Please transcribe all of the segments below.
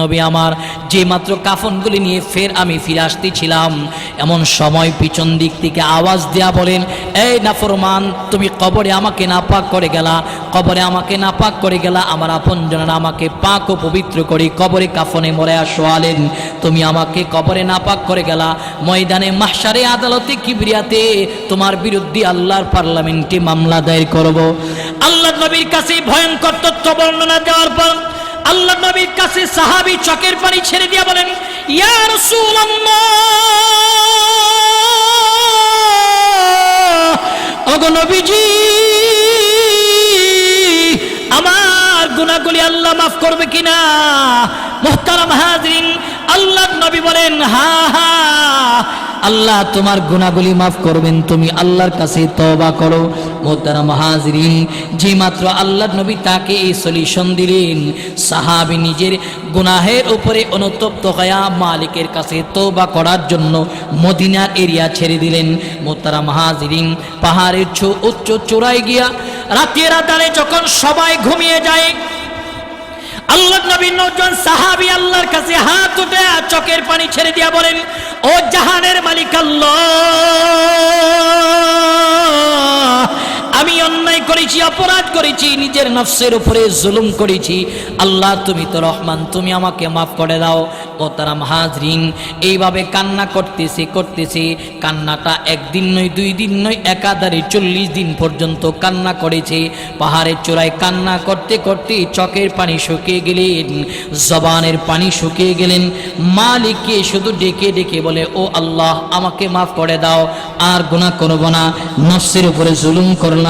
নবী আমার, যে মাত্র কাফনগুলি নিয়ে ফের আমি ফিরে আসতেছিলাম। এমন সময় পিছন দিক থেকে আওয়াজ দেয়া বলেন, এই নাফরমান, তুমি কবরে আমাকে নাপাক করে গেলা, কবরে আমাকে নাপাক করে গেলা, আমার আপনজনেরা আমাকে পাক ও পবিত্র করে, কবরে কাফনে মরে শোয়ালেন তুমি আমাকে কবরে নাপাক করে গেলা, ময়দানে মাহসারে আদালতে কিবরিয়াতে তোমার বিরুদ্ধে আল্লাহর পার্লামেন্টে মামলা দায়ের করব। আল্লাহ নবীর কাছে ভয়ঙ্কর তথ্য বর্ণনা দেওয়ার পর আল্লাহ নবীর কাছে সাহাবি চকের পানি ছেড়ে দিয়ে বলেন ইয়ার রাসূলুল্লাহ আমার গুনাহগুলি আল্লাহ মাফ করবে কিনা? মুহতারাম হাজরিন আল্লাহ নবী বলেন, হা হা, আল্লাহ তোমার গুনাহগুলি মাফ করবেন, তুমি আল্লাহর কাছে তওবা করো। মোহতারাম হাজরিন, যে মাত্র আল্লাহ নবী তাকে এই সলিউশন দিলেন। সাহাবী নিজের গুনাহের উপরে অনুতপ্ত হয়া মালিকের কাছে তওবা করার জন্য মদিনার এরিয়া ছেড়ে দিলেন। মোহতারাম হাজরিন, পাহাড়ের উচ্চ চূড়ায় গিয়া রাতের আদালে যখন সবাই ঘুমিয়ে যায় আল্লাহ নবী নজন সাহাবি আল্লাহর কাছে হাত উঠে চকের পানি ছেড়ে দিয়া বলেন, ও জাহানের মালিক আল্লাহ! আমি অন্যায় করেছি, অপরাধ করেছি, নিজের নফসের উপরে জুলুম করেছি। আল্লাহ, তুমি তো রহমান, তুমি আমাকে মাফ করে দাও। মোতারাম হাজরিন, এইভাবে কান্না করতেছে করতেছে। কান্নাটা একদিন নয়, দুই দিন নয়, একাধারে চল্লিশ দিন পর্যন্ত কান্না করেছে। পাহাড়ের চূড়ায় কান্না করতে করতে চকের পানি শুকিয়ে গেলেন, জবানের পানি শুকিয়ে গেলেন। মালিককে শুধু ডেকে ডেকে বলে, ও আল্লাহ, আমাকে মাফ করে দাও, আর গুনাহ করব না। নফসের উপরে জুলুম করলাম।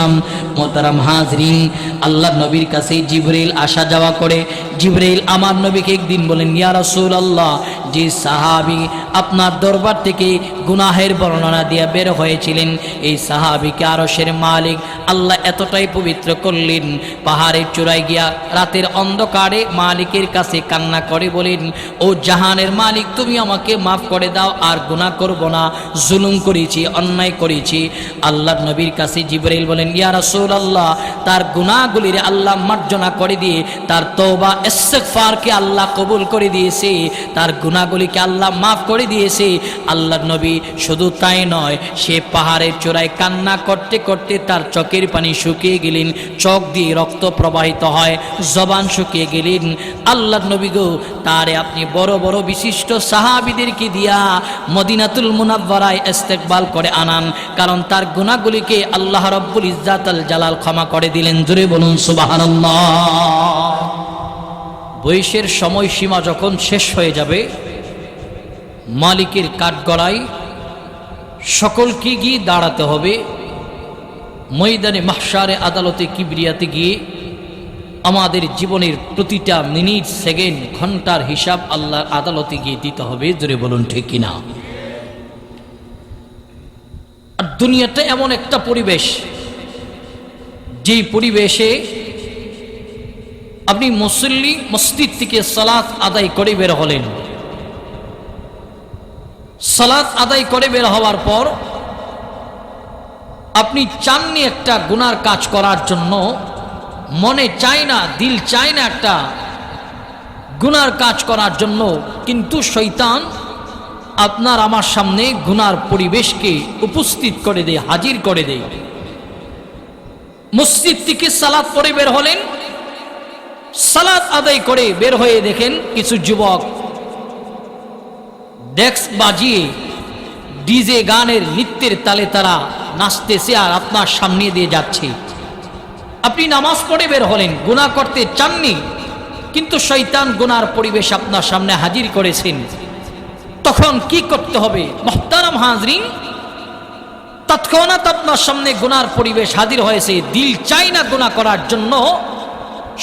মোতারাম হাজরিন আল্লাহ নবীর কাছে জিবরিল আসা যাওয়া করে, জিবরিল আমার নবীকে একদিন বলেন, ইয়া রাসূল আল্লাহ যে সাহাবি আপনার দরবার থেকে গুনাহের বর্ণনা দিয়ে বের হয়েছিলেন। এই সাহাবিকে আরশের মালিক আল্লাহ এতটাই পবিত্র করলেন, পাহাড়ের চূড়ায় গিয়া রাতের অন্ধকারে মালিকের কাছে কান্না করে বলেন, ও জাহানের মালিক, তুমি আমাকে মাফ করে দাও, আর গুনাহ করব না। জুলুম করেছি, অন্যায় করেছি। আল্লাহ নবীর কাছে জিবরাইল বলেন, ইয়া রাসূল আল্লাহ তার গুনাহগুলির আল্লাহ মার্জনা করে দিয়ে, তার তওবা ইস্তেগফারকে আল্লাহ কবুল করে দিয়েছে, তার গুনাহগুলিকে আল্লাহ মাফ করে দিয়েছে। আল্লাহ নবী শুধু তাই নয়, সে পাহাড়ের চূড়ায় কান্না করতে করতে তার চকের পানি শুকিয়ে গেলেন, চোখ দিয়ে রক্ত প্রবাহিত হয়, জবান শুকিয়ে গেলেন। আল্লাহ নবী গো, তারে আপনি বড় বড় বিশিষ্ট সাহাবিদেরকে দিয়া মদিনাতুল মুনাব্বারায় ইস্তেকবাল করে আনান, কারণ তার গুণাগুলিকে আল্লাহ রব্বুল ইজ্জাতাল জালাল ক্ষমা করে দিলেন। জুড়ে বলুন, সুবহানাল্লাহ। বয়সের সময়সীমা যখন শেষ হয়ে যাবে, মালিকের কাঠগড়ায় সকলকে গিয়ে দাঁড়াতে হবে। ময়দানে মাহসারে আদালতে কিবরিয়াতে গিয়ে আমাদের জীবনের প্রতিটা মিনিট, সেকেন্ড, ঘণ্টার হিসাব আল্লাহর আদালতে গিয়ে দিতে হবে। জোরে বলুন, ঠিক কিনা? আর দুনিয়াটা এমন একটা পরিবেশ যেই পরিবেশে আপনি মুসল্লি মসজিদ থেকে সালাত আদায় করে বের হলেন। সালাত আদায় করে বের হওয়ার পর আপনি চাননি একটা গুনার কাজ করার জন্য, মনে চায় না, দিল চায় না একটা গুনার কাজ করার জন্য, কিন্তু শৈতান আপনার আমার সামনে গুনার পরিবেশকে উপস্থিত করে দেয়, হাজির করে দেয়। মসজিদ থেকে সালাদ পরে বের হলেন সালাদ আদায় করে বের হয়ে দেখেন কিছু যুবক ডেস্ক বাজিয়ে ডিজে গানের নৃত্যের তালে তারা নাচতেছে আর আপনার সামনে দিয়ে যাচ্ছে। আপনি নামাজ পড়ে বের হলেন, গুনাহ করতে চাননি, কিন্তু শৈতান গুনার পরিবেশ আপনার সামনে হাজির করেছেন। তখন কি করতে হবে? মহতারাম হাজরিন, তৎক্ষণাৎ আপনার সামনে গুনার পরিবেশ হাজির হয়েছে। দিল চাই না গুণা করার জন্য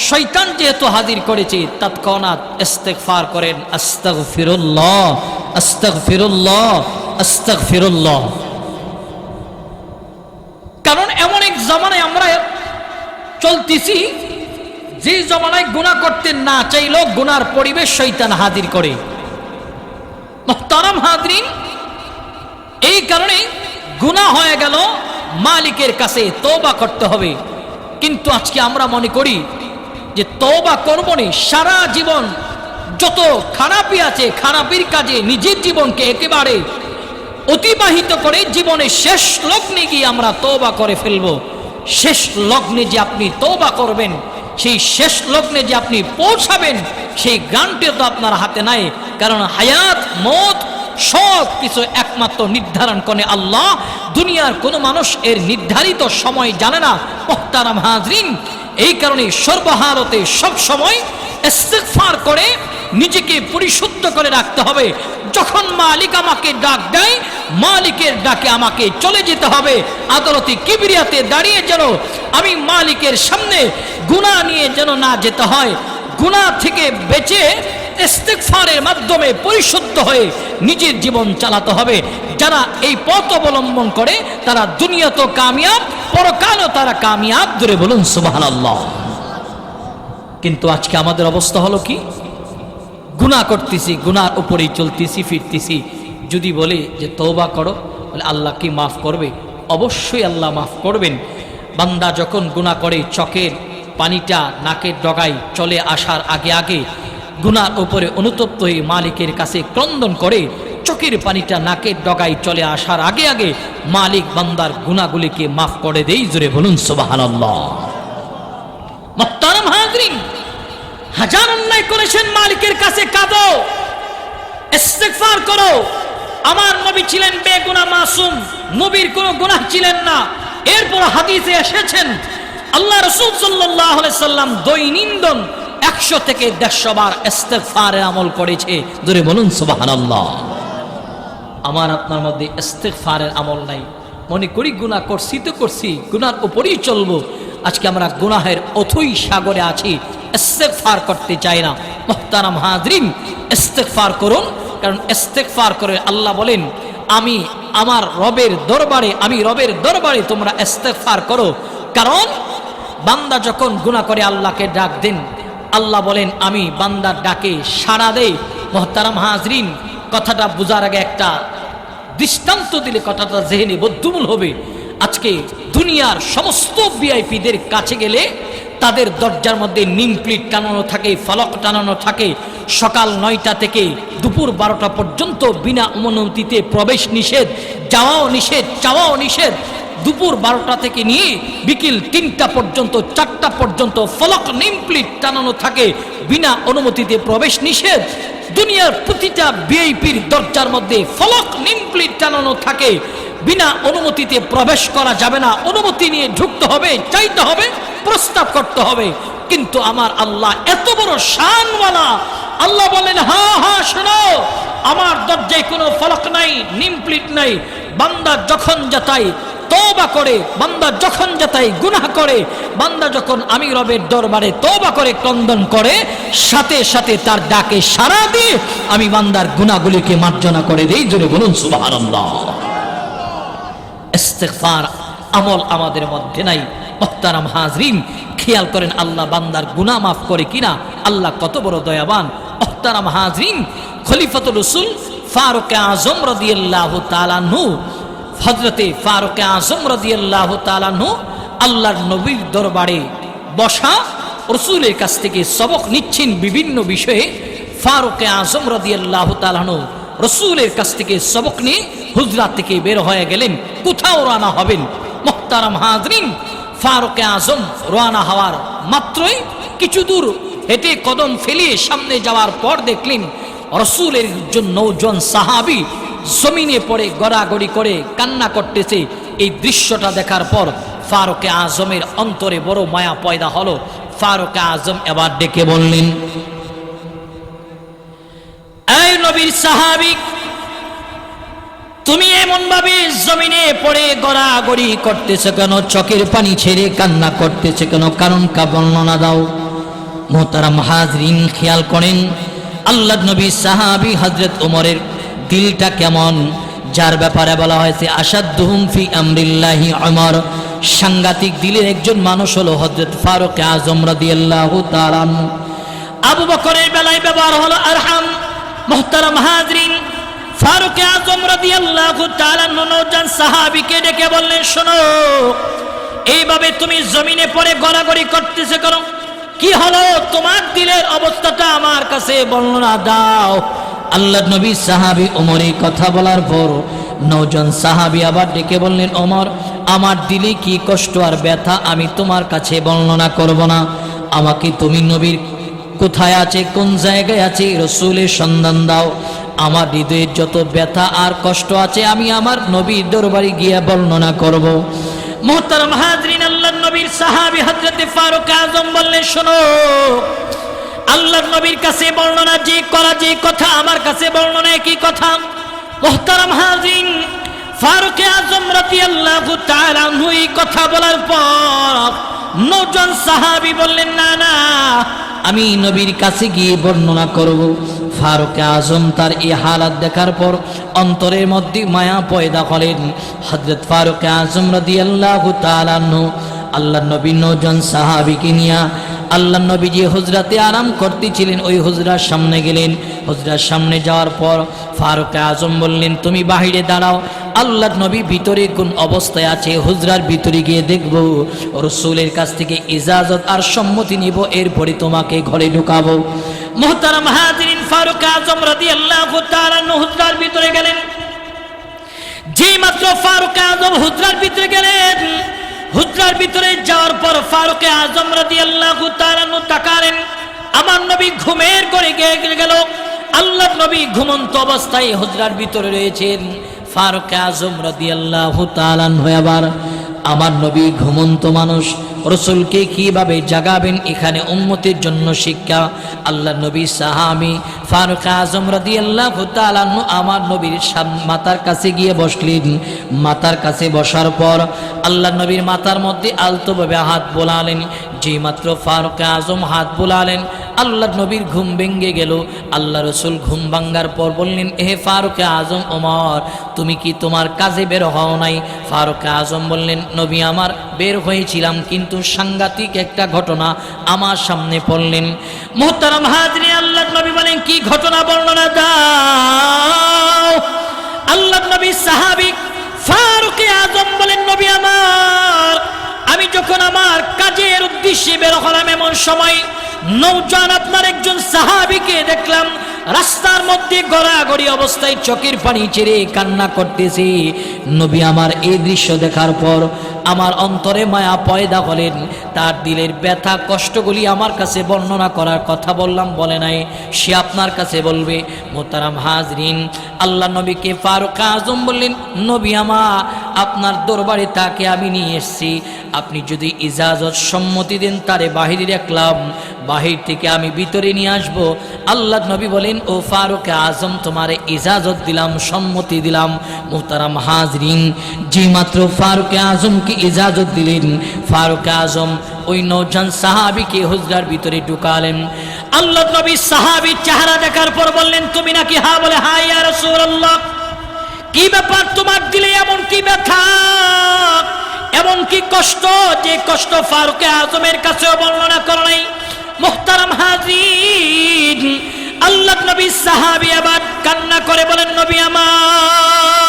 শৈতান যেহেতু হাজির করেছে, তৎক্ষণাৎ ইস্তেগফার করেন, আস্তাগফিরুল্লাহ আস্তাগফিরুল্লাহ আস্তাগফিরুল্লাহ। কারণ এমন এক জমানায় আমরা চলতেছি, যে জমানায় গুণা করতে না চাইলেও গুনার পরিবেশ শৈতান হাজির করে। মোহতারাম হাজরিন, এই কারণে গুণা হয়ে গেল মালিকের কাছে, তওবা করতে হবে। কিন্তু আজকে আমরা মনে করি যে তওবা করবনি, সারা জীবন যত খারাপই আছে, খারাপির কাজে নিজের জীবনকে একেবারে অতিবাহিত করে জীবনের শেষ লগ্নে গিয়ে আমরা তওবা করে ফেলব। শেষ লগ্নে যে আপনি তওবা করবেন, সেই শেষ লগ্নে যে আপনি পৌঁছাবেন, সেই গানটিও তো আপনার হাতে নাই। কারণ হায়াত, মত সব কিছু একমাত্র নির্ধারণ করে আল্লাহ। দুনিয়ার কোনো মানুষ এর নির্ধারিত সময় জানে না। মোহতারাম হাজরিন এই কারণে সর্বহারতে সব সময় ইস্তেগফার করে নিজেকে পরিশুদ্ধ করে রাখতে হবে। যখন মালিক আমাকে ডাক দেয়, মালিকের ডাকে আমাকে চলে যেতে হবে। আদালতে কিবরিয়াতে দাঁড়িয়ে যেন আমি মালিকের সামনে গুণা নিয়ে যেন না যেতে হয়। গুণা থেকে বেঁচে ইস্তেগফারের মাধ্যমে পরিশুদ্ধ হয়ে নিজের জীবন চালাতে হবে। যারা এই পথ অবলম্বন করে, তারা দুনিয়া তো কামিয়াব, পরকালও তারা কামিয়াব। ধরে বলুন, সুবহানাল্লাহ। কিন্তু আজকে আমাদের অবস্থা হলো কি? গুনাহ করতেছি গুনার উপরেই চলতেছি, ফিরতেছি। যদি বলে যে তৌবা করো, বলে আল্লাহ কি মাফ করবে? অবশ্যই আল্লাহ মাফ করবেন। বান্দা যখন গুনাহ করে চকের পানিটা নাকের ডগায় চলে আসার আগে আগে গুনার উপরে অনুতপ্ত হয়ে মালিকের কাছে ক্রন্দন করে, চোখের পানিটা নাকের ডগায় চলে আসার আগে আগে মালিক বান্দার গুণাগুলিকে মাফ করে দেই, জোরে বলুন হাজরিন, হাজার অন্যায় করেছেন মালিকের কাছে, কাঁদো করো। আমার নবী ছিলেন বেগুনা মাসুম, নবীর কোনো গুনাহ ছিলেন না। এরপর হাদিসে এসেছেন, আল্লাহ রসুল সাল্লাহ সাল্লাম দৈনিন্দন একশো থেকে দেড়শো বার ইস্তেগফারে আমল করেছে। ধরে বলুন, সুবহানাল্লাহ। আমার আপনার মধ্যে ইস্তেগফারের আমল নাই। মনে করি গুনাহ করছি তো করছি গুনার উপরেই চলবো। আজকে আমরা গুনাহের অথই সাগরে আছি, ইস্তেগফার করতে চাই না। মোহতারাম হাজরিন, ইস্তেগফার করুন, কারণ ইস্তেগফার করে আল্লাহ বলেন, আমি আমার রবের দরবারে, আমি রবের দরবারে তোমরা ইস্তেগফার করো। কারণ বান্দা যখন গুনাহ করে আল্লাহকে ডাক দেন আল্লাহ বলেন, আমি বান্দার ডাকে সাড়া দেই। মোহতারাম হাজরিন, কথাটা বোঝার আগে একটা দৃষ্টান্ত দিলে কথাটা জেহেনে বদ্ধমূল হবে। আজকে দুনিয়ার সমস্ত ভিআইপিদের কাছে গেলে তাদের দরজার মধ্যে নিম প্লিট টানানো থাকে, ফলক টানানো থাকে। সকাল নয়টা থেকে দুপুর বারোটা পর্যন্ত বিনা অনুমতিতে প্রবেশ নিষেধ, যাওয়াও নিষেধ, চাওয়াও নিষেধ। দুপুর বারোটা থেকে নিয়ে বিকেল তিনটা পর্যন্ত, চারটা পর্যন্ত ফলক নিমপ্লিট টানানো থাকে। বিনা অনুমতিতে প্রবেশ নিষেধ। দুনিয়ার প্রতিটা বিআইপির দরজার মধ্যে ফলক নিমপ্লিট টানানো থাকে। বিনা অনুমতিতে প্রবেশ করা যাবে না। অনুমতি নিয়ে ঢুকতে হবে, চাইতে হবে, প্রস্তাব করতে হবে। কিন্তু আমার আল্লাহ এত বড় শানওয়ালা। আল্লাহ বলেন, হা হা, শোনো। আমার দরজায় কোনো ফলক নাই, নিমপ্লিট নাই। বান্দা যখন যাতাই তওবা করে, বান্দা যখন যাতাই গুনাহ করে, বান্দা যখন আমি রবের দরবারে তওবা করে, ক্রন্দন করে, সাথে সাথে তার ডাকে সাড়া দিয়ে আমি বান্দার গুনাহগুলিকে মার্জনা করে দেই, জোরে বলুন, সুবহানাল্লাহ। আমল আমাদের মধ্যে নাই। মোহতারাম হাজরিন, খেয়াল করেন আল্লাহ বান্দার গুনাহ মাফ করে কিনা? আল্লাহ কত বড় দয়াবান। মোহতারাম হাজরিন, খলিফাতুল রসুল ফারুক আজম রাদিয়াল্লাহু তাআলা নূ হজরতে ফারুক আজম তাআলা নূ আল্লাহর নবীর দরবারে বসা রসুলের কাছ থেকে সবক নিচ্ছেন বিভিন্ন বিষয়ে ফারুক আজম তাআলা নূ রসুলের কাছ থেকে সবক নিয়ে হুজরাত থেকে বের হয়ে গেলেন। কোথাও রানা হবেন? মোহতারাম হাজরিন, ফারুক আজম রানা হওয়ার মাত্রই কিছু দূর হেঁটে কদম ফেলিয়ে সামনে যাওয়ার পর দেখলেন রসুলের জন্য নৌজন সাহাবি জমিনে পড়ে গড়াগড়ি করে কান্না করতেছে। এই দৃশ্যটা দেখার পর ফারুকে আজমের অন্তরে বড় মায়া পয়দা হলো। ফারুকে আজম এবার ডেকে বললেন, এই নবীর সাহাবিক তুমি এমন ভাবে জমিনে পড়ে গড়াগড়ি করতেছে কেন? চোখের পানি ছেড়ে কান্না করতেছে কেন? কারণ কা বর্ণনা দাও। মোহতারাম হাজরিন খেয়াল করেন আল্লাহ নবী সাহাবি হজরত ওমরের দিলটা কেমন? যার ব্যাপারে বলা হয়েছে আসাদুহুম ফি আমরিল্লাহি অমর সাংঘাতিক দিলের একজন মানুষ হলো হজরত ফারুক আজম রাদিয়াল্লাহু তাআলা আনহু। আবু বকরের বেলায় ব্যবহার হলো আরহাম, মোহতারাম হাজরিন। ফারুক আজম রাদিয়াল্লাহু তাআলা নৌজান সাহাবীকে ডেকে বললেন, শোনো, এইভাবে তুমি জমিনে পড়ে গড়াগড়ি করতেছে কেন? কি হলো? তোমার দিলের অবস্থাটা আমার কাছে বর্ণনা দাও। আল্লাহ নবী সাহাবি ওমর এই কথা বলার পর নজন সাহাবি আবার ডেকে বললেন, ওমর, আমার দিলে কি কষ্ট আর ব্যথা আমি তোমার কাছে বর্ণনা করব না আমাকে তুমি নবীর কোথায় আছে, কোন জায়গায় আছে, রসুলের সন্ধান দাও আমার হৃদয়ের যত ব্যথা আর কষ্ট আছে, আমি আমার নবীর দরবারে গিয়ে বর্ণনা করব। মোহতারাম হাজরিন আল্লাহ নবীর সাহাবি হজরতে ফারুক আজম বললেন, শোনো আল্লাহ নবীর কাছে বর্ণনা যে করা যে কথা, আমার কাছে বর্ণনা কি কথা। মোহতারাম হাজরিন, ফারুক আজম রাতি আল্লাহ এই কথা বলার পর নজন সাহাবি বললেন, না না, আমি নবীর কাছে গিয়ে বর্ণনা করব। ফারুক আজম তার এই হালাত দেখার পর অন্তরের মধ্যে মায়া পয়দা করেন। হজরত ফারুক আজম রাদি আল্লাহ আল্লাহ নবী নজন সাহাবিকে নিয়া আল্লাহ নবী যে হুজরাতে আরাম করতেছিলেন, ওই হুজরার সামনে গেলেন। হুজরার সামনে যাওয়ার পর ফারুক আজম বললেন, তুমি বাহিরে দাঁড়াও আল্লাহ নবী ভিতরে কোন অবস্থায় আছে? হুজরার ভিতরে গিয়ে দেখব, রসুলের কাছ থেকে ইজাজত আর সম্মতি নিব, এরপরে তোমাকে ঘরে ঢুকাবো। মোহতারাম হাজিরিন ফারুক আজম রাদিয়াল্লাহু তাআলা হুজরার ভিতরে গেলেন। যে মাত্র ফারুক আজম হুজরার ভিতরে গেলেন হুজরার ভিতরে যাওয়ার পর ফারুক আজম রাজি আল্লাহ তাকালেন। আমার নবী ঘুমের করে গেল। আল্লাহ নবী ঘুমন্ত অবস্থায় হজরার ভিতরে রয়েছেন। ফারুক আজম রাজি আল্লাহ হয়ে আবার আমার নবী ঘুমন্ত মানুষ। রসুলকে কীভাবে জাগাবেন এখানে উম্মতের জন্য শিক্ষা? আল্লাহ নবী সাহামি ফারুক আজম রাদি আল্লাহ আমার নবীর মাতার কাছে গিয়ে বসলেন। মাতার কাছে বসার পর আল্লাহ নবীর মাতার মধ্যে আলতোভাবে হাত বোলালেন। যে মাত্র ফারুক আজম হাত বোলালেন আল্লাহ নবীর ঘুম ভেঙ্গে গেল। আল্লাহ রসুল ঘুম ভাঙ্গার পর বললেন এ ফারুক আজম ওমর, তুমি কি তোমার কাজে বের হও নাই? ফারুক আজম বললেন, নবী আমার, বের হয়েছিলাম, কিন্তু সাংঘাতিক একটা ঘটনা আমার সামনে পড়লেন। মোহতারাম হাজরি আল্লাহ নবী বলেন, কি ঘটনা বর্ণনা দাও? আল্লাহ নবী সাহাবিক ফারুক আজম বলেন, নবী আমার, আমি যখন আমার কাজের উদ্দেশ্যে বের হলাম এমন সময় নৌজান আপনার একজন সাহাবিকে দেখলাম রাস্তার মধ্যে গড়াগড়ি অবস্থায় চোখের পানি ছেড়ে কান্না করতেছে। নবী আমার এই দৃশ্য দেখার পর আমার অন্তরে মায়া পয়দা হলেন। তার দিলের ব্যথা, কষ্টগুলি আমার কাছে বর্ণনা করার কথা বললাম, বলে নাই। সে আপনার কাছে বলবে মোতারাম হাজরিন, আল্লাহ নবীকে ফারুক আজম বললেন, নবী আমা, আপনার দরবারে তাকে আমি নিয়ে এসেছি। আপনি যদি ইজাজত সম্মতি দেন, তারে বাহিরে রাখলাম। বাহির থেকে আমি ভিতরে নিয়ে আসব। আল্লাহ নবী বলেন, ও ফারুক আজম, তোমারে ইজাজত দিলাম, সম্মতি দিলাম। মোহতারাম হাজরিন যে মাত্র ফারুক আজমকে ইজাজত দিলেন। ফারুক আজম ওই নৌজান সাহাবিকে হুজরার ভিতরে ঢুকালেন। আল্লাহ নবী সাহাবির চেহারা দেখার পর বললেন, তুমি নাকি হা? বলে, হাই আর রাসূলুল্লাহ, কি ব্যাপার তোমার দিলে এমন কি ব্যথা? এমন কি কষ্ট যে কষ্ট ফারুক আজমের কাছেও বর্ণনা করো নাই? মোহতারাম হাজির আল্লাহ নবী সাহাবি আবার কান্না করে বলেন, নবী আমার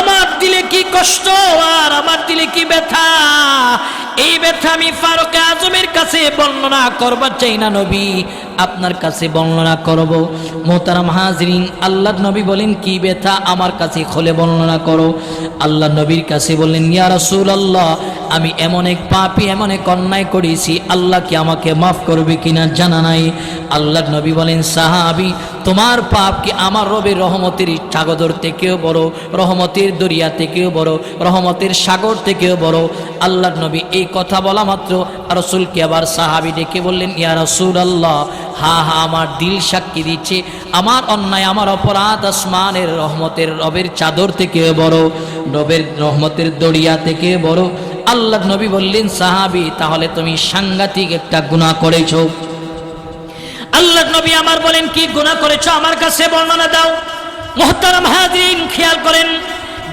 আমার দিলে কি কষ্ট আর আমার দিলে কি ব্যথা? এই ব্যথা আমি ফারুক আজমের কাছে বর্ণনা করবার চাই না নবী, আপনার কাছে বর্ণনা করব। মোতারাম হাজরিন আল্লাহ নবী বলেন, কি ব্যথা আমার কাছে খোলে বর্ণনা করো। আল্লাহ নবীর কাছে বললেন, ইয়া রাসূল আল্লাহ আমি এমন এক পাপি, এমন এক অন্যায় করেছি, আল্লাহ কি আমাকে মাফ করবে কিনা জানা নাই? আল্লাহ নবী বলেন, সাহাবি তোমার পাপ কি আমার রবের রহমতের সাগর থেকেও বড়, রহমতের দরিয়া থেকেও বড়, রহমতের সাগর থেকেও বড়? আল্লাহ নবী এই কথা বলা মাত্র রসুলকে আবার সাহাবি ডেকে বললেন, ইয়া রসুল আল্লাহ হা হা, আমার দিল সাক্ষী দিচ্ছে, আমার অন্যায়, আমার অপরাধ আসমানের রহমতের রবের চাদর থেকে বড়, রবের রহমতের দরিয়া থেকে বড়। আল্লাহ নবী বললেন, সাহাবি, তাহলে তুমি সাংঘাতিক একটা গুনাহ করেছ। আল্লাহ নবী আমার বলেন, কি গুণা করেছ আমার কাছে বর্ণনা দাও। মোহতারাম হাজরিন, খেয়াল করেন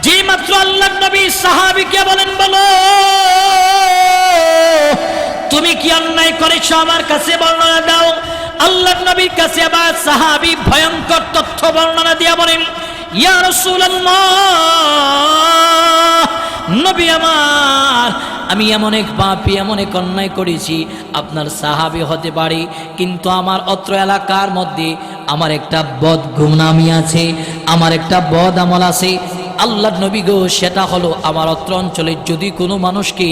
যে মাত্র আল্লাহ নবী সাহাবিকে বলেন, বলো, তুমি কি অন্যায় করেছ আমার কাছে বর্ণনা দাও? আল্লাহ নবীর কাছে আবার সাহাবি ভয়ঙ্কর তথ্য বর্ণনা দিয়া বলেন, ইয়া রাসূলুল্লাহ, নবী আমার আমি এমন এক পাপি, এমন এক অন্যায় করেছি, আপনার সাহাবি হতে পারি, কিন্তু আমার অত্র এলাকার মধ্যে আমার একটা বদ গুমনামি আছে, আমার একটা বদ আমল আছে। আল্লাহ নবী গো, সেটা হলো আমার অত্র অঞ্চলে যদি কোনো মানুষকে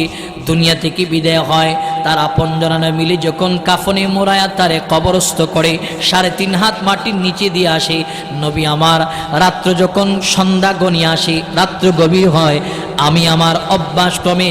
দুনিয়া থেকে বিদায় হয়। তার আপনজনারা মিলে যখন কাফনে মোড়ায়া তারে কবরস্থ করে, সাড়ে তিন হাত মাটির নিচে দিয়ে আসে, নবী আমার, রাত্র যখন সন্ধ্যা গনিয়ে আসে, রাত্র গভীর হয়, আমি আমার অভ্যাসক্রমে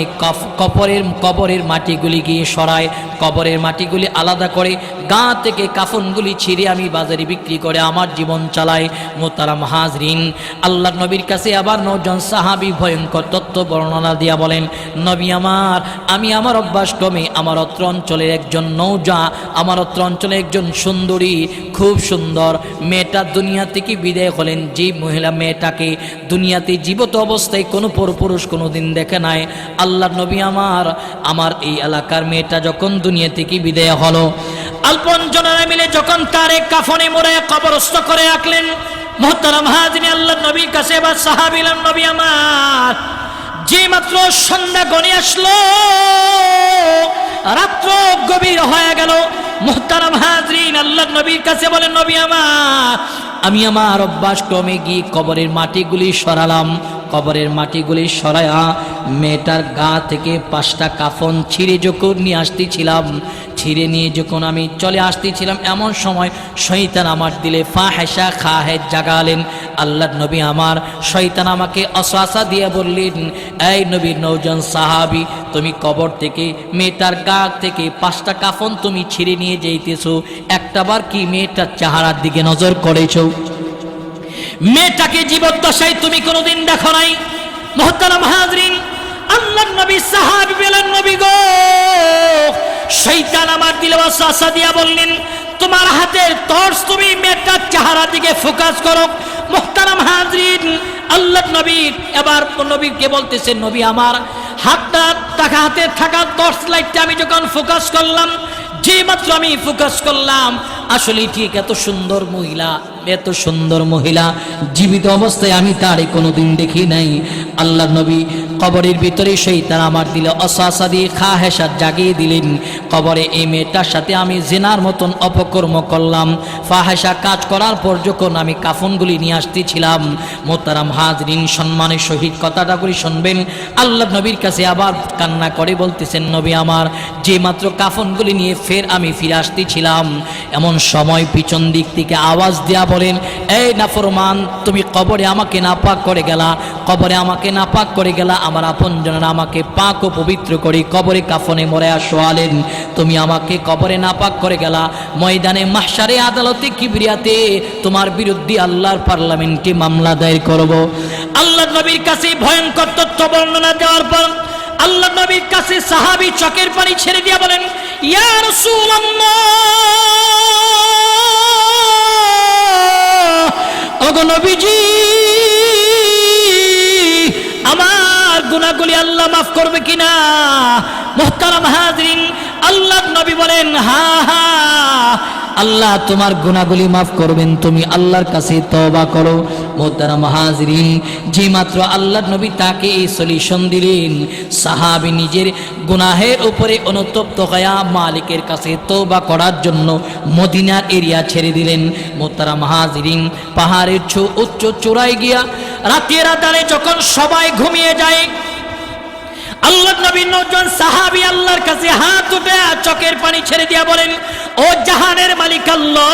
কবরের কবরের মাটিগুলি গিয়ে সরাই, কবরের মাটিগুলি আলাদা করে, গা থেকে কাফনগুলি ছিঁড়ে আমি বাজারে বিক্রি করে আমার জীবন চালাই। মোতারাম হাজরিন আল্লাহ নবীর কাছে আবার নজন সাহাবি ভয়ঙ্কর তত্ত্ব বর্ণনা দিয়া বলেন, নবী আমার আমি আমার অভ্যাসক্রমে আমার অত্র অঞ্চলের একজন নৌজা, আমার অত্র অঞ্চলে একজন সুন্দরী, খুব সুন্দর। মেয়েটা দুনিয়া থেকে বিদায় হলেন, যে মহিলা মেয়েটাকে দুনিয়াতে জীবিত অবস্থায় কোনো পরপুরুষ কোনো দিন দেখে নাই। আল্লাহ নবী আমার আমার এই এলাকার মেয়েটা যখন দুনিয়া থেকে বিদায় হলো আল্পঞ্জনেরা মিলে যখন তারে কাফনে মোড়ে কবরস্থ করে রাখলেন, মোহতারাম হাজিনী আল্লাহ নবীর কাছে এবার সাহাবিলাম নবী আমার যে মাত্র সন্ধ্যা গণে আসলো, রাত্র গভীর হয়ে গেল। মোহতারাম হাজরিন, আল্লাহ নবীর কাছে বলেন, নবী আমার, আমি আমার অভ্যাস ক্রমে গিয়ে কবরের মাটিগুলি সরালাম। কবরের মাটিগুলি সরায়া মেয়েটার গা থেকে পাঁচটা কাফন ছিঁড়ে যখন নিয়ে আসতেছিলাম, ছিঁড়ে নিয়ে যখন আমি চলে আসতেছিলাম, এমন সময় শৈতান আমার দিলে ফা হেসা খা হেদ জাগালেন। আল্লাহ নবী আমার শৈতান আমাকে অশ্বাসা দিয়ে বললেন, এই নবীর নৌজন সাহাবি, তুমি কবর থেকে মেয়েটার গা থেকে পাঁচটা কাফন তুমি ছিঁড়ে নিয়ে যাইতেছো, একটাবার কি মেয়েটার চেহারার দিকে নজর করেছ? মেয়েটাকে জীবদ্দশায় তুমি কোনোদিন দেখো নাই। মোহতারাম হাজরিন আল্লাহ নবী, সাহাবি বেলেন নবী গো। শৈতান আমার দিলে ওয়াসওয়াসা দিয়া বললেন, তোমার হাতের টর্চ তুমি মেয়েটার চেহারা দিকে ফোকাস করো। মোহতারাম হাজরিন আল্লাহ নবী এবার নবীকে বলতেছেন নবী আমার, হাতটা, টাকা হাতে থাকা টর্চ লাইটটা আমি যখন ফোকাস করলাম যে মাত্র আমি ফোকাস করলাম আসলে ঠিক, এত সুন্দর মহিলা, এত সুন্দর মহিলা। জীবিত অবস্থায় আমি তারে কোনোদিন দেখি নাই। আল্লাহ নবী কবরের ভিতরে সেই তারা আমার দিলে অসাসা দিয়ে খা হেসার জাগিয়ে দিলেন। কবরে এই মেয়েটার সাথে আমি জেনার মতন অপকর্ম করলাম। ফাহেসা কাজ করার পর যখন আমি কাফনগুলি নিয়ে আসতেছিলাম মোতারাম হাজরিন সম্মানের সহিত কথাটা করে শুনবেন। আল্লাহ নবীর কাছে আবার কান্না করে বলতেছেন, নবী আমার, যে মাত্র কাফনগুলি নিয়ে ফের আমি ফিরে আসতেছিলাম, এমন সময় পিছন দিক থেকে আওয়াজ দেয়া বলেন, এই নাফরমান, তুমি কবরে আমাকে নাপাক করে গেলা, কবরে আমাকে নাপাক করে গেলা, আমার আপনজনেরা আমাকে পাক ও পবিত্র করে কবরে কাফনে মরে আসোয়ালেন। তুমি আমাকে কবরে নাপাক করে গেলা, ময়দানে মাহসারে আদালতে কিবরিয়াতে তোমার বিরুদ্ধে আল্লাহর পার্লামেন্টে মামলা দায়ের করব। আল্লাহ নবীর কাছে ভয়ঙ্কর তথ্য বর্ণনা দেওয়ার পর আল্লাহ নবীর কাছে সাহাবি চকের পানি ছেড়ে দিয়া বলেন, ইয়া রাসূলুল্লাহ নবীজি, আমার গুনাহগুলি আল্লাহ মাফ করবে কিনা? মুহতারাম হাজরিন আল্লাহ নবী বলেন, হা হা আল্লাহ তোমার গুনাহগুলি মাফ করবেন, তুমি আল্লাহর কাছে তওবা করো। মোহতারাম হাজরিন যে মাত্র আল্লাহ নবী তাকে এই সলিউশন দিলেন, সাহাবি নিজের গুনাহের উপরে অনুতপ্ত হয়া মালিকের কাছে তওবা করার জন্য মদিনার এরিয়া ছেড়ে দিলেন। মোহতারাম হাজরিন পাহাড়ের উচ্চ চূড়ায় গিয়া রাতের আদারে যখন সবাই ঘুমিয়ে যায় আল্লাহ নবী নজন সাহাবি আল্লাহর কাছে হাত উঠে চকের পানি ছেড়ে দিয়া বলেন, ও জাহানের মালিক আল্লাহ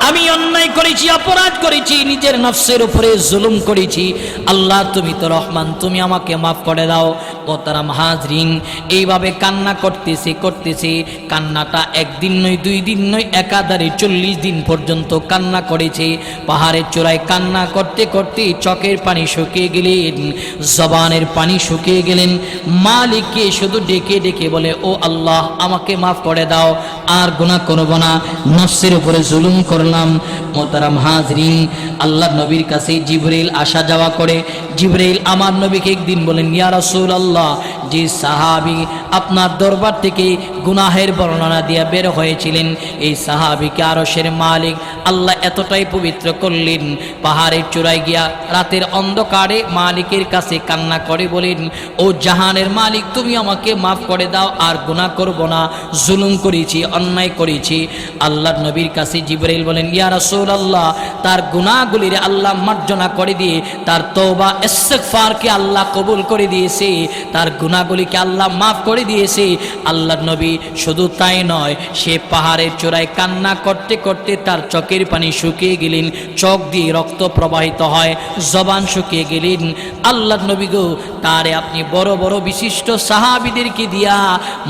আমি অন্যায় করেছি, অপরাধ করেছি, নিজের নফসের উপরে জুলুম করেছি। আল্লাহ, তুমি তো রহমান, তুমি আমাকে মাফ করে দাও। ও তারা হাজরিন, এইভাবে কান্না করতেছে করতেছে। কান্নাটা একদিন নয়, দুই দিন নয়, একাধারে চল্লিশ দিন পর্যন্ত কান্না করেছে। পাহাড়ের চূড়ায় কান্না করতে করতে চকের পানি শুকিয়ে গেলেন, জবানের পানি শুকিয়ে গেলেন। মালিককে শুধু ডেকে ডেকে বলে, ও আল্লাহ, আমাকে মাফ করে দাও, আর গুনাহ করব না। নফসের উপরে জুলুম করলাম। মোতারাম হাজরিন আল্লাহ নবীর কাছে জিবরিল আসা যাওয়া করে, জিবরিল আমার নবীকে একদিন বলেন, ইয়া রাসূল আল্লাহ যে সাহাবি আপনার দরবার থেকে গুনাহের বর্ণনা দিয়ে বের হয়েছিলেন। এই সাহাবিকে আরশের মালিক আল্লাহ এতটাই পবিত্র করলেন, পাহাড়ের চূড়ায় গিয়া রাতের অন্ধকারে মালিকের কাছে কান্না করে বলেন, ও জাহানের মালিক, তুমি আমাকে মাফ করে দাও, আর গুনাহ করব না, জুলুম করেছি, অন্যায় করেছি। আল্লাহ নবীর কাছে জিবরাইল বলেন, ইয়া রাসূলুল্লাহ, তার গুনাহগুলির আল্লাহ মার্জনা করে দিয়ে, তার তওবা ইস্তেগফারকে আল্লাহ কবুল করে দিয়েছে, তার গুনাহগুলিকে আল্লাহ মাফ করে দিয়েছে। আল্লাহ নবী শুধু তাই নয়, সে পাহাড়ের চূড়ায় কান্না করতে করতে তার চোখের পানি শুকিয়ে গেলেন, চোখ দিয়ে রক্ত প্রবাহিত হয়, জবান শুকিয়ে গেলেন। আল্লাহ নবী গো, তারে আপনি বড় বড় বিশিষ্ট সাহাবিদেরকে দিয়া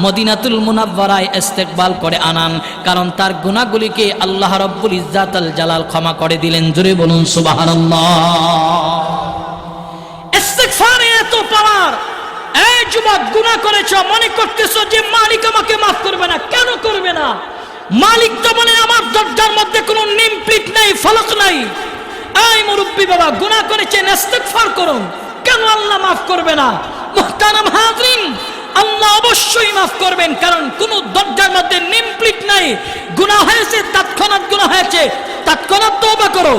মদিনাতুল মুনাব্বারায় ইস্তেকবাল করে আনান, কারণ তার গুণাগুলিকে আল্লাহ রব্বুল ইজ্জাতাল জালাল ক্ষমা করে দিলেন। জোরে বলুন ইস্তেগফারে এত পাওয়ার এই যুবক, গুনাহ করেছ, মনে করতেছো যে মালিক আমাকে মাফ করবে না। কেন করবে না? মালিক তো বলেন, আমার দরজার মধ্যে কোনো নিম প্লিট নাই, ফলক নাই। এই মুরব্বী বাবা, গুনাহ করেছেন, ইস্তেগফার করুন। কেন আল্লাহ মাফ করবে না? মুহতারাম হাজরিন, আল্লাহ অবশ্যই মাফ করবেন, কারণ কোন দরজার মধ্যে নিম প্লিট নাই। গুনাহ হয়েছে, তৎক্ষণাৎ গুনাহ হয়েছে। তৎক্ষণাৎ তওবা করো।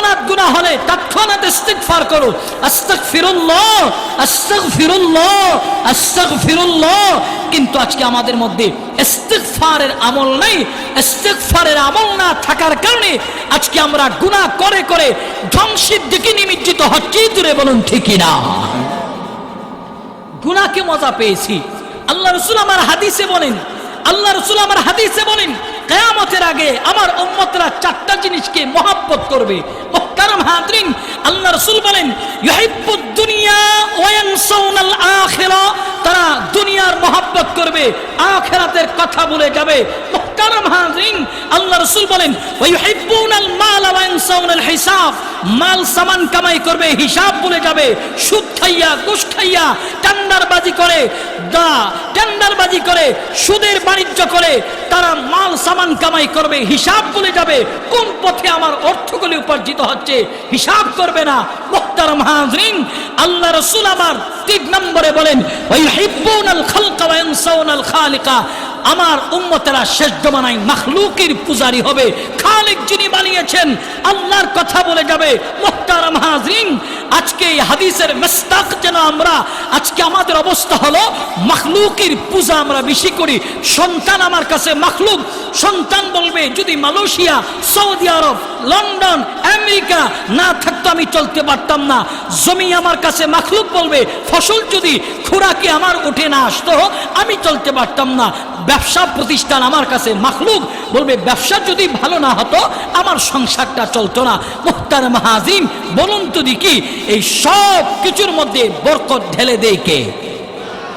তৎক্ষণাৎ গুনাহ হলে তৎক্ষণাৎ ইস্তিগফার করো আস্তাগফিরুল্লাহ আস্তাগফিরুল্লাহ আস্তাগফিরুল্লাহ। কিন্তু আজকে আমাদের মধ্যে ইস্তিগফারের আমল নাই। ইস্তিগফারের আমল না থাকার কারণে আজকে আমরা গুনাহ করে করে ধ্বংসের দিকে নিমজ্জিত হচ্ছি। দূরে বলুন ঠিকই না গুনাহকে মজা পেয়েছি। আল্লাহ রসুল আমার হাদিসে বলেন, আল্লাহ রসুল আমার হাদিসে বলেন কেয়ামতের আগে আমার উম্মতরা চারটা জিনিসকে মহাব্বত করবে। মুহতারাম হাজরিন, আল্লাহ রসুল বলেন, ইউহিব্বুদ দুনিয়া ওয়া ইয়ানসাউনাল আখিরা। তারা দুনিয়ার মহাব্বত করবে, আখিরাতের কথা ভুলে যাবে। আল্লাহ রসুল বলেন ওয়া ইউহিব্বুনাল মাল ওয়া হিসাব মাল সামান কামাই করবে, হিসাব ভুলে যাবে, সুদ খাইয়া ঘুষ খাইয়া, টেন্ডারবাজি করে, দা, টেন্ডারবাজি করে, সুদের বাণিজ্য করে, তারা মাল সামান কামাই করবে, হিসাব ভুলে যাবে, কোন পথে আমার অর্থগুলি উপার্জিত হচ্ছে, হিসাব করবে না। মুহতারাম হাজরিন আল্লাহ রাসূল আমার তিন নম্বরে বলেন ওই হিব্বুনাল খালকা ওয়া ইয়ানসাউনাল খালিকা আমার উম্মতেরা শেষ জমানায় মাখলুকের পূজারি হবে। খালেক যিনি বানিয়েছেন, আল্লাহর কথা বলে যাবে। মুহতারাম হাজরিন আজকে এই হাদিসের মেস্তাক যেন আমরা, আজকে আমাদের অবস্থা হলো, মাখলুকের পূজা আমরা বেশি করি। সন্তান আমার কাছে মাখলুক। সন্তান বলবে, যদি মালয়েশিয়া, সৌদি আরব, লন্ডন, আমেরিকা না থাকতো, আমি চলতে পারতাম না। জমি আমার কাছে মাখলুক বলবে, ফসল যদি খোরাকে আমার উঠে না আসতো, আমি চলতে পারতাম না। ব্যবসা প্রতিষ্ঠান আমার কাছে মাখলুক, বলবে, ব্যবসা যদি ভালো না হতো, আমার সংসারটা চলতো না। মুক্তার মাহাজিম, বলুন তো দেখি, এই সব কিছুর মধ্যে বরকত ঢেলে দেয় কে?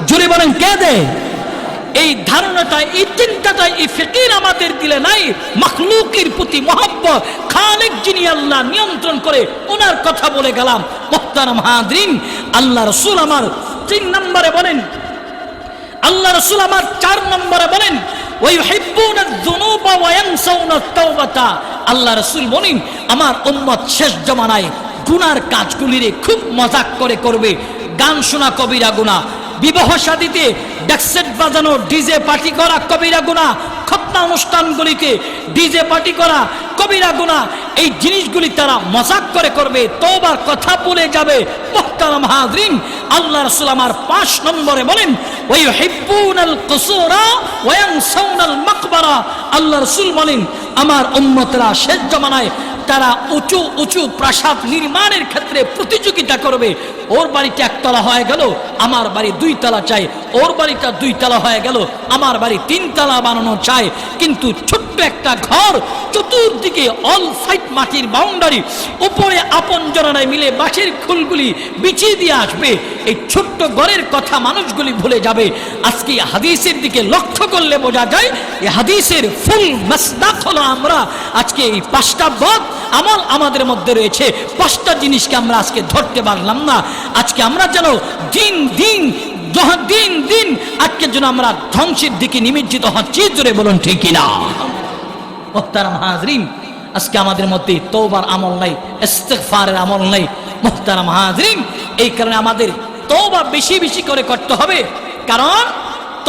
জুড়ে বলেন, কে দেয়? এই ধারণাটা, এই চিন্তাটা, এই ফিকির আমাদের দিলে নাই। মখলুকের প্রতি মহব্বত, খালেক যিনি আল্লাহ নিয়ন্ত্রণ করে, ওনার কথা বলে গেলাম। মোহতারাম মাহাদিন আল্লাহ রসুল আমার তিন নম্বরে বলেন আল্লাহ রসুল আমার চার নম্বরে বলেন ওই আল্লাহ রসুল বলেন, আমার উম্মত শেষ জমানায় গুনার কাজগুলিরে খুব মজাক করে করবে। গান শোনা কবিরা গুণা বিবাহ শাদিতে ডেক্সেট বাজানো, ডিজে পার্টি করা কবিরা গুণা খতনা অনুষ্ঠানগুলিকে ডিজে পার্টি করা কবিরা গুণা এই জিনিসগুলি তারা মজাক করে করবে তোবার কথা বলে যাবে। মোহতারাম হাজরিন, আল্লাহ রাসূল আমার পাঁচ নম্বরে বলেন আল্লাহ রাসূল বলেন, আমার উম্মতরা শেষ জমানায় তারা উঁচু উঁচু প্রাসাদ নির্মাণের ক্ষেত্রে প্রতিযোগিতা করবে। ওর বাড়িটা একতলা হয়ে গেল, আমার বাড়ি দুই তলা চাই। ওর বাড়িটা দুই তলা হয়ে গেল, আমার বাড়ি তিন তলা বানানো চাই। কিন্তু ছোট্ট একটা ঘর, চতুর্দিকে অল সাইড মাটির বাউন্ডারি উপরে আপন জনারায় মিলে বাঁশের খুলগুলি বিছিয়ে দিয়ে আসবে। এই ছোট্ট ঘরের কথা মানুষগুলি ভুলে যাবে। আজকে হাদিসের দিকে লক্ষ্য করলে বোঝা যায়, এই হাদিসের ফুল মাসদাক হলো আমরা। আজকে এই পাঁচটা বদ আমল আমাদের মধ্যে রয়েছে। পাঁচটা জিনিসকে আমরা আজকে ধরতে পারলাম না। আজকে আমরা যেন দিন দিন দিন দিন আজকের জন্য আমরা ধ্বংসের দিকে নিমজ্জিত হচ্ছি। জোরে বলুন, ঠিক কিনা? মোহতারাম হাজরিন আজকে আমাদের মধ্যে তৌবার আমল নাই, ইস্তেগফারের আমল নাই মোহতারাম হাজরিন এই কারণে আমাদের তৌবা বেশি বেশি করে করতে হবে। কারণ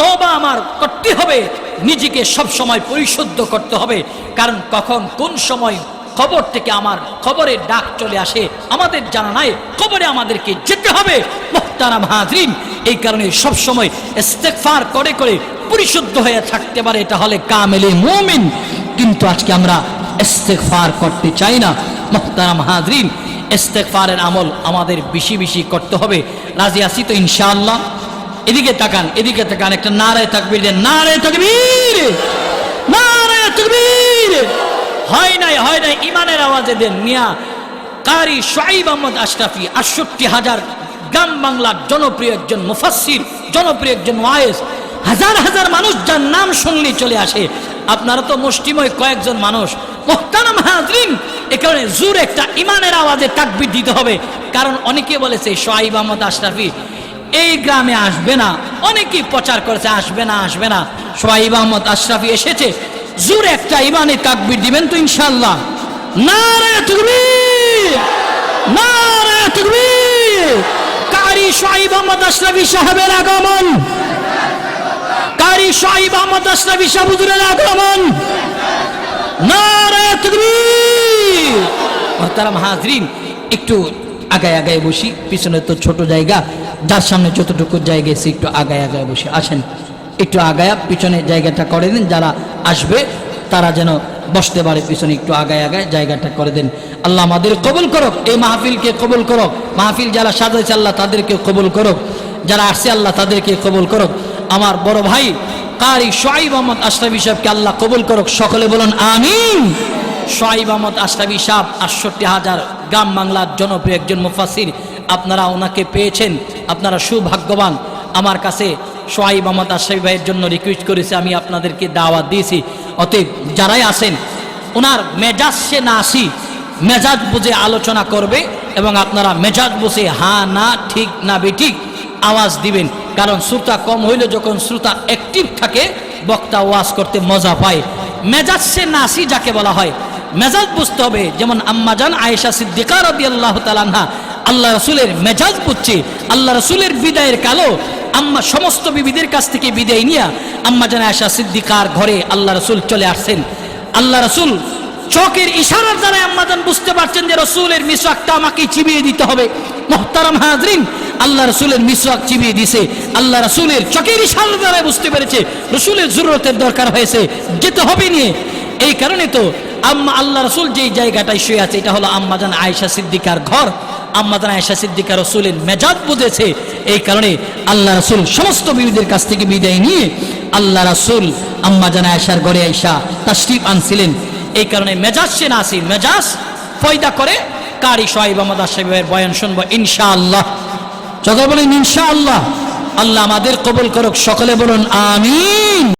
তবা আমার করতে হবে, নিজেকে সব সময় পরিশুদ্ধ করতে হবে। কারণ কখন কোন সময় খবর থেকে আমার খবরের ডাক চলে আসে, আমাদের জানা নাই, খবরে আমাদেরকে যেতে হবে মোহতারাম হাজরিন এই কারণে সব সময় ইস্তেগফার করে করে পরিশুদ্ধ হয়ে থাকতে পারে এটা হলে কামেলে মুমিন। কিন্তু আজকে আমরা ইস্তেগফার করতে চাই না। মোহতারাম হাজরিন, ইস্তেগফারের আমল আমাদের বেশি বেশি করতে হবে। রাজি আছি তো ইনশাআল্লাহ? এদিকে তাকান এদিকে তাকান, একটা নারায় তাকবীর দেন। নারায় তাকবীর! হয় নাই হয় নাই, ইমানের আওয়াজে দেন। মিয়া কারি শাইব আহমদ আশরাফি, আটষট্টি হাজার গ্রাম বাংলার জনপ্রিয় একজন মুফাসসির, জনপ্রিয় একজন ওয়ায়েস হাজার হাজার মানুষ যার নাম শুনলে চলে আসে। আপনারা তো মুষ্টিময় কয়েকজন মানুষ। মোহতারাম হাজরিন, এ কারণে জোর একটা ইমানের আওয়াজে তাকবির দিতে হবে। কারণ অনেকে বলেছে, সোয়াইব আহমদ আশরাফি, এই গ্রামে আসবে না। অনেকেই প্রচার করেছে, আসবে না আসবে না। সোয়াইব আহমদ আশরাফি এসেছে, জোর একটা ইমানের তাকবির দিবেন তো ইনশাল্লাহ নারে তকবীর! নারে তকবীর! কারি সোয়াইব আহমদ আশরাফি সাহেবের আগমন। কারি সোয়াইব আহমদ আগমন। নারায় তকবীর। মহতারাম হাজরিন, একটু আগায় আগায় বসি, পিছনে তো ছোট জায়গা, যার সামনে যতটুকু জায়গা আছে একটু আগায় আগায় বসি। আসেন, একটু আগায়া, পিছনে জায়গাটা করে দিন, যারা আসবে, তারা যেন বসতে পারে, পিছনে একটু আগায় আগায় জায়গাটা করে দেন। আল্লাহ আমাদের কবুল করক, এই মাহফিলকে কবুল করক। মাহফিল যারা সাজাইছে, আল্লাহ তাদেরকে কবুল করক। যারা আসছে, আল্লাহ তাদেরকে কবুল করক। আমার বড় ভাই কারি সোয়াইব আহমদ আশরাফি সাহেবকে আল্লাহ কবুল করুক, সকলে বলুন আমিন। সোয়াইব আহমদ আশরাফি সাহেব, আটষট্টি হাজার গ্রাম বাংলার জনপ্রিয় একজন মুফাসির আপনারা ওনাকে পেয়েছেন, আপনারা সুভাগ্যবান। আমার কাছে সোয়াইব আহমদ আশরাফি ভাইয়ের জন্য রিকোয়েস্ট করেছে, আমি আপনাদেরকে দাওয়াত দিয়েছি। অতএব যারাই আসেন ওনার মেজাজ সে না আসি, মেজাজ বুঝে আলোচনা করবে এবং আপনারা মেজাজ বুঝে হা না, ঠিক, না, বেঠিক, আওয়াজ দিবেন। কারণ শ্রোতা কম হইলে যখন শ্রোতা অ্যাক্টিভ থাকে, বক্তা ওয়াজ করতে মজা পায়। মেজাজ সে নাসি যাকে বলা হয়। মেজাজ বুঝতে হবে, যেমন আম্মাজান আয়েশা সিদ্দিকা রবি আল্লাহ তালানহা আল্লাহ রসুলের মেজাজ বুঝছে, আল্লাহ রসুলের বিদায়ের কালো, আম্মা সমস্ত বিবিদের কাছ থেকে বিদায় নিয়ে আম্মাজান আয়েশা সিদ্দিকার ঘরে আল্লাহ রসুল চলে আসছেন। আল্লাহ রসুল চোখের ইশারার দ্বারা আম্মাজান বুঝতে পারছেন যে রসুলের মিসওয়াকটা আমাকে চিবিয়ে দিতে হবে। মোহতারাম হাজরিন আল্লাহ রসুলের মিসওয়াক চিবিয়ে দিছে। আল্লাহ রসুলের চোখের ইশারার দ্বারা বুঝতে পেরেছে, রসুলের জরুরতের দরকার হয়েছে, যেতে হবে নিয়ে। এই কারণে তো আম্মা আল্লাহ রসুল যেই জায়গাটায় শুয়ে আছে, এটা হলো আম্মাজান আয়েশা সিদ্দিকার ঘর। আম্মাদান আয়েশা সিদ্দিকা রসুলের মেজাজ বুঝেছে। এই কারণে আল্লাহ রসুল সমস্ত বিবিদের কাছ থেকে বিদায় নিয়ে আল্লাহ রসুল আম্মাজান আয়েশার ঘরে আয়েশা তাশরিফ আনছিলেন। এই কারণে মেজাজ সে নাসির মেজাজ ফয়দা করে। কারি সোহাইব আহমদ সাহেবের বয়ান শুনব ইনশাআল্লাহ। যত বলেন ইনশাআল্লাহ আল্লাহ আমাদের কবুল করুক সকলে বলুন আমিন।